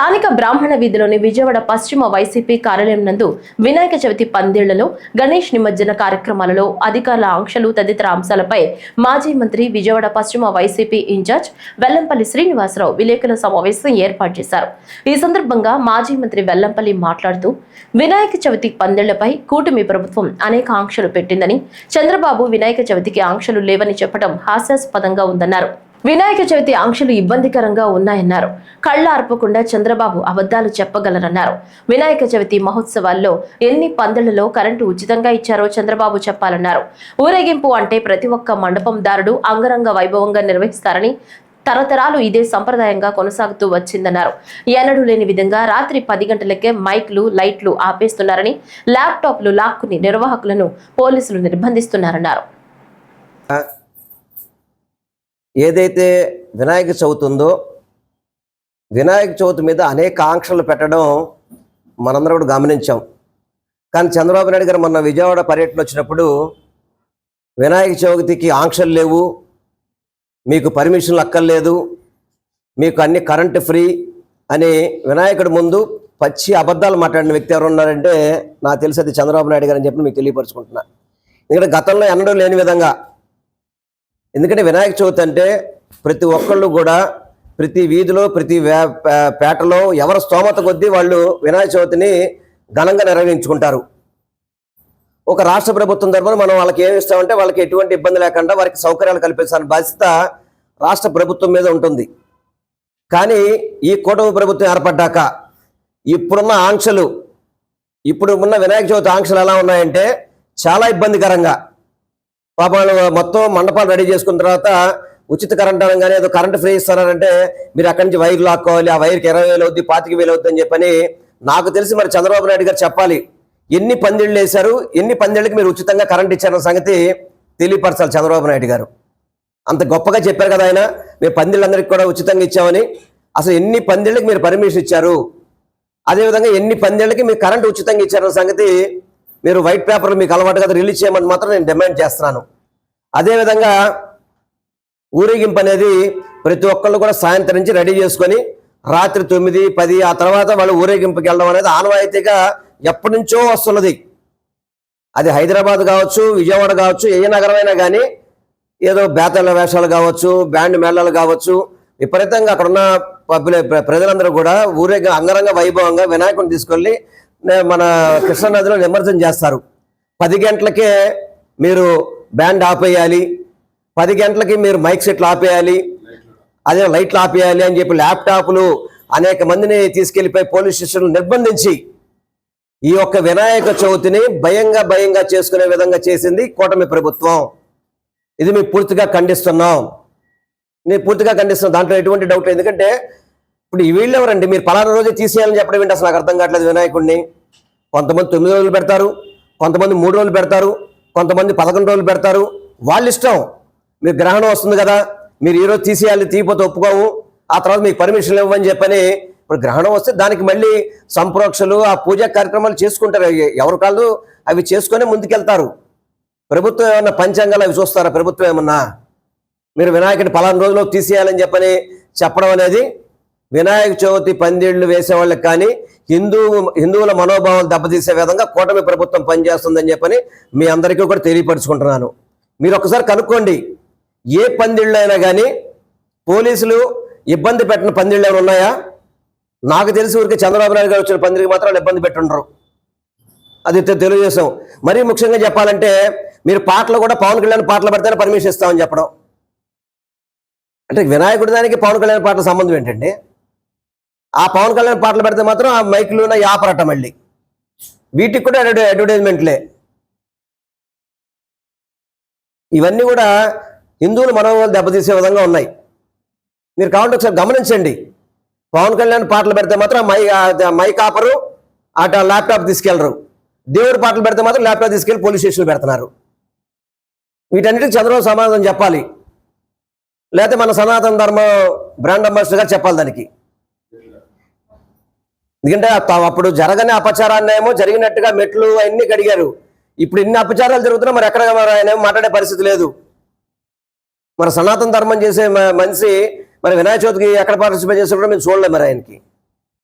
స్థానిక బ్రాహ్మణ వీధిలోని విజయవాడ పశ్చిమ వైసీపీ కార్యాలయం నందు వినాయక చవితి పందేళ్ళలో గణేష్ నిమజ్జన కార్యక్రమాలలో అధికారుల ఆంక్షలు తదితర అంశాలపై మాజీ మంత్రి విజయవాడ పశ్చిమ వైసీపీ ఇన్ఛార్జ్ వెల్లంపల్లి శ్రీనివాసరావు విలేకరుల సమావేశం ఏర్పాటు చేశారు. ఈ సందర్భంగా మాజీ మంత్రి వెల్లంపల్లి మాట్లాడుతూ వినాయక చవితి పందేళ్ళపై కూటమి ప్రభుత్వం అనేక ఆంక్షలు పెట్టిందని చంద్రబాబు వినాయక చవితికి ఆంక్షలు లేవని చెప్పడం హాస్యాస్పదంగా ఉందన్నారు. వినాయక చవితి ఆంక్షలు ఇబ్బందికరంగా ఉన్నాయన్నారు. కళ్ళ అర్పకుండా చంద్రబాబు అబద్ధాలు చెప్పగలరన్నారు. వినాయక చవితి మహోత్సవాల్లో ఎన్ని పందళ్ళలో కరెంటు ఉచితంగా ఇచ్చారో చంద్రబాబు చెప్పాలన్నారు. ఊరేగింపు అంటే ప్రతి ఒక్క మండపందారుడు అంగరంగ వైభవంగా నిర్వహిస్తారని తరతరాలు ఇదే సంప్రదాయంగా కొనసాగుతూ వచ్చిందన్నారు. ఎన్నడూ లేని విధంగా రాత్రి పది గంటలకే మైక్లు లైట్లు ఆపేస్తున్నారని ల్యాప్టాప్లు లాక్కుని నిర్వాహకులను పోలీసులు నిర్బంధిస్తున్నారన్నారు. ఏదైతే వినాయక చవితి ఉందో వినాయక చవితి మీద అనేక ఆంక్షలు పెట్టడం మనందరం కూడా గమనించాం. కానీ చంద్రబాబు నాయుడు గారు మొన్న విజయవాడ పర్యటన వచ్చినప్పుడు వినాయక చవితికి ఆంక్షలు లేవు మీకు పర్మిషన్లు అక్కర్లేదు మీకు అన్ని కరెంట్ ఫ్రీ అని వినాయకుడి ముందు పచ్చి అబద్ధాలు మాట్లాడిన వ్యక్తి ఎవరు ఉన్నారంటే నాకు తెలిసి అది చంద్రబాబు నాయుడు గారు అని చెప్పి మీకు తెలియపరుచుకుంటున్నా. ఎందుకంటే గతంలో ఎన్నడూ లేని విధంగా ఎందుకంటే వినాయక చవితి అంటే ప్రతి ఒక్కళ్ళు కూడా ప్రతి వీధిలో ప్రతి పేటలో ఎవరి స్తోమత కొద్దీ వాళ్ళు వినాయక చవితిని ఘనంగా నిర్వహించుకుంటారు. ఒక రాష్ట్ర ప్రభుత్వం తరఫున మనం వాళ్ళకి ఏమి ఇస్తామంటే వాళ్ళకి ఎటువంటి ఇబ్బంది లేకుండా వారికి సౌకర్యాలు కల్పించాలని బాధ్యత రాష్ట్ర ప్రభుత్వం మీద ఉంటుంది. కానీ ఈ కూటమి ప్రభుత్వం ఏర్పడ్డాక ఇప్పుడున్న ఆంక్షలు ఇప్పుడు ఉన్న వినాయక చవితి ఆంక్షలు ఎలా ఉన్నాయంటే చాలా ఇబ్బందికరంగా పాపాలు మొత్తం మండపాలు రెడీ చేసుకున్న తర్వాత ఉచిత కరెంట్ అనగానే ఏదో కరెంట్ ఫ్రీ ఇస్తారంటే మీరు అక్కడి నుంచి వైర్ లాక్కోవాలి ఆ వైర్కి ఇరవై వేలు అవుద్ది పాతిక వేలు అవుద్ది అని చెప్పని నాకు తెలిసి మరి చంద్రబాబు నాయుడు గారు చెప్పాలి. ఎన్ని పందిళ్ళు వేశారు ఎన్ని పందిళ్ళకి మీరు ఉచితంగా కరెంట్ ఇచ్చారన్న సంగతి తెలియపరచాలి చంద్రబాబు నాయుడు గారు. అంత గొప్పగా చెప్పారు కదా ఆయన మేము పందిళ్ళందరికీ కూడా ఉచితంగా ఇచ్చామని. అసలు ఎన్ని పందిళ్ళకి మీరు పర్మిషన్ ఇచ్చారు? అదేవిధంగా ఎన్ని పందేళ్ళకి మీరు కరెంట్ ఉచితంగా ఇచ్చారన్న సంగతి మీరు వైట్ పేపర్లు మీకు అలవాటు కదా రిలీజ్ చేయమని మాత్రం నేను డిమాండ్ చేస్తున్నాను. అదేవిధంగా ఊరేగింపు అనేది ప్రతి ఒక్కళ్ళు కూడా సాయంత్రం నుంచి రెడీ చేసుకొని రాత్రి తొమ్మిది పది ఆ తర్వాత వాళ్ళు ఊరేగింపుకి వెళ్ళడం అనేది ఆనవాయితీగా ఎప్పటి నుంచో వస్తున్నది. అది హైదరాబాద్ కావచ్చు విజయవాడ కావచ్చు ఏ నగరమైనా కానీ ఏదో బేతల వేషాలు కావచ్చు బ్యాండ్ మేళాలు కావచ్చు విపరీతంగా అక్కడ ఉన్న ప్ర- ప్రజలందరూ కూడా ఊరేగ అంగరంగ వైభవంగా వినాయకుని తీసుకెళ్ళి మన కృష్ణానదిలో నిమజ్జనం చేస్తారు. పది గంటలకే మీరు బ్యాండ్ ఆపేయాలి. పది గంటలకి మీరు మైక్ సెట్లు ఆపేయాలి. అదే లైట్లు ఆపేయాలి అని చెప్పి ల్యాప్టాప్లు అనేక మందిని తీసుకెళ్ళిపోయి పోలీస్ స్టేషన్లు నిర్బంధించి ఈ యొక్క వినాయక చవితిని భయంగా భయంగా చేసుకునే విధంగా చేసింది కూటమి ప్రభుత్వం. ఇది మేము పూర్తిగా ఖండిస్తున్నాం. నేను పూర్తిగా ఖండిస్తున్నాం. దాంట్లో ఎటువంటి డౌట్ ఎందుకంటే ఇప్పుడు ఈ వీళ్ళు ఎవరండి? మీరు పలానా రోజే తీసేయాలని చెప్పడం ఏంటి? అసలు నాకు అర్థం కావట్లేదు వినాయకుడిని. కొంతమంది తొమ్మిది రోజులు పెడతారు కొంతమంది మూడు రోజులు పెడతారు కొంతమంది పదకొండు రోజులు పెడతారు. వాళ్ళ ఇష్టం. మీరు గ్రహణం వస్తుంది కదా. మీరు ఈ రోజు తీసేయాలి తీయపోతే ఒప్పుకోవు. ఆ తర్వాత మీకు పర్మిషన్ ఇవ్వమని చెప్పని ఇప్పుడు గ్రహణం వస్తే దానికి మళ్ళీ సంప్రోక్షలు ఆ పూజా కార్యక్రమాలు చేసుకుంటారు. ఎ- ఎవరి కాళ్ళు? అవి చేసుకొని ముందుకెళ్తారు. ప్రభుత్వం ఏమన్నా పంచాంగాలు అవి చూస్తారా? ప్రభుత్వం ఏమన్నా? మీరు వినాయకుడి పలానా రోజుల్లో తీసేయాలని చెప్పని చెప్పడం అనేది వినాయక చవితి పందిళ్ళు వేసేవాళ్ళకి కానీ హిందూ హిందువుల మనోభావాలు దెబ్బతీసే విధంగా కూటమి ప్రభుత్వం పనిచేస్తుందని చెప్పని మీ అందరికీ కూడా తెలియపరుచుకుంటున్నాను. మీరు ఒకసారి కనుక్కోండి. ఏ పందిళ్ళు అయినా కానీ పోలీసులు ఇబ్బంది పెట్టిన పందిళ్ళు ఏమైనా ఉన్నాయా? నాకు తెలిసి ఊరికి చంద్రబాబు నాయుడు గారు వచ్చిన పందిరికి మాత్రం ఇబ్బంది పెట్టుండరు. అది తె- తెలుగుదేశం. మరీ ముఖ్యంగా చెప్పాలంటే మీరు పాటలు కూడా పవన్ కళ్యాణ్ పాటలు పెడితేనే పర్మిషన్ ఇస్తామని చెప్పడం. అంటే వినాయకుడి దానికి పవన్ కళ్యాణ్ పాటల సంబంధం ఏంటండి? ఆ పవన్ కళ్యాణ్ పాటలు పెడితే మాత్రం ఆ మైకులు యాపరట మళ్ళీ. వీటికి కూడా అడ్వర్టైజ్మెంట్లే. ఇవన్నీ కూడా హిందువుల మనోభావాలు దెబ్బతీసే విధంగా ఉన్నాయి. మీరు కావాలంటే ఒకసారి గమనించండి. పవన్ కళ్యాణ్ పాటలు పెడితే మాత్రం మై మైక్ ఆపరు అట ల్యాప్టాప్ తీసుకెళ్ళరు దేవుడి పాటలు పెడితే మాత్రం ల్యాప్టాప్ తీసుకెళ్ళి పోలీస్ స్టేషన్లో పెడుతున్నారు. వీటన్నిటికి చంద్రబాబు సమాధానం చెప్పాలి. లేకపోతే మన సనాతన ధర్మ బ్రాండ్ అంబాసిడర్ గారు చెప్పాలి దానికి. ఎందుకంటే అప్పుడు జరగని అపచారాన్ని ఏమో జరిగినట్టుగా మెట్లు అన్ని కడిగారు. ఇప్పుడు ఇన్ని అపచారాలు జరుగుతున్నా మరి ఎక్కడ ఆయన మాట్లాడే పరిస్థితి లేదు. మరి సనాతన ధర్మం చేసే మనిషి మరి వినాయక చవితికి ఎక్కడ పార్టిసిపేట్ చేసి కూడా మేము చూడలేము మరి ఆయనకి.